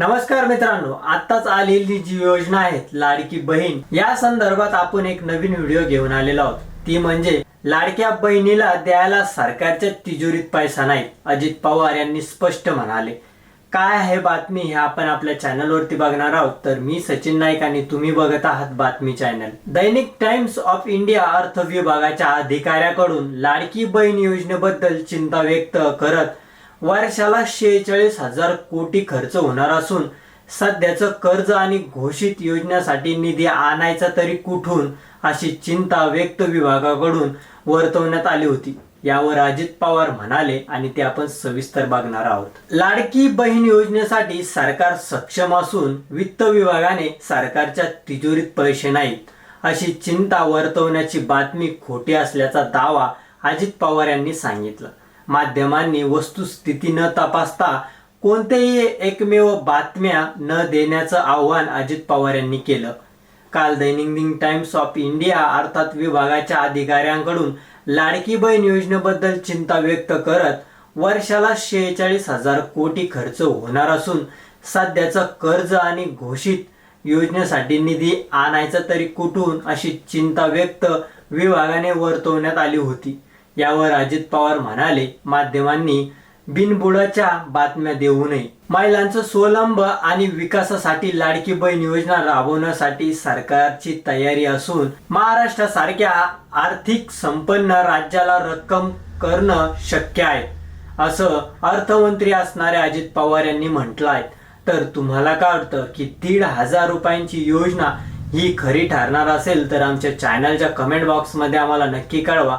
नमस्कार मित्रांनो आताच आलेली जी योजना आहे लाडकी बहीण या संदर्भात आपण एक नवीन व्हिडिओ घेऊन आलेलो आहोत. ती म्हणजे लाडक्या बहिणीला द्यायला सरकारच्या तिजोरीत पैसा नाही अजित पवार यांनी स्पष्ट म्हणाले. काय आहे बातमी हे आपण आपल्या चॅनलवरती बघणार आहोत तर मी सचिन नाईक आणि तुम्ही बघत आहात बातमी channel. Dainik times of India अर्थ विभागाच्या अधिकाऱ्याकडून लाडकी बहीण योजनेबद्दल चिंता व्यक्त करत वर्षाला शेहेचाळीस हजार कोटी खर्च होणार असून सध्याचं कर्ज आणि घोषित योजनेसाठी निधी आणायचा तरी कुठून अशी चिंता व्यक्त विभागाकडून वर्तवण्यात आली होती. यावर अजित पवार म्हणाले आणि ते आपण सविस्तर बघणार आहोत. लाडकी बहीण योजनेसाठी सरकार सक्षम असून वित्त विभागाने सरकारच्या तिजोरीत पैसे नाहीत. अशी चिंता वर्तवण्याची बातमी खोटी असल्याचा दावा अजित पवार यांनी सांगितलं. माध्यमांनी वस्तुस्थिती न तपासता कोणत्याही एकमेव बातम्या न देण्याचं आव्हान अजित पवार यांनी केलं. काल दैनंदिन टाइम्स ऑफ इंडिया अर्थात विभागाच्या अधिकाऱ्यांकडून लाडकी बहीण योजनेबद्दल चिंता व्यक्त करत वर्षाला शेहेचाळीस हजार कोटी खर्च होणार असून सध्याचं कर्ज आणि घोषित योजनेसाठी निधी आणायचा तरी कुठून अशी चिंता व्यक्त विभागाने वर्तवण्यात आली होती. यावर अजित पवार म्हणाले माध्यमांनी बिनबुडाच्या बातम्या देऊ नये. महिलांचं स्वलंब आणि विकासासाठी लाडकी बहीण योजना राबवण्यासाठी सरकारची तयारी असून महाराष्ट्रासारख्या आर्थिक संपन्न राज्याला रक्कम करणं शक्य आहे असं अर्थमंत्री असणारे अजित पवार यांनी म्हटलं आहे तर तुम्हाला काय वाटतं की दीड हजार रुपयांची योजना ही खरी ठरणार असेल तर आमच्या चॅनलच्या कमेंट बॉक्समध्ये आम्हाला नक्की कळवा.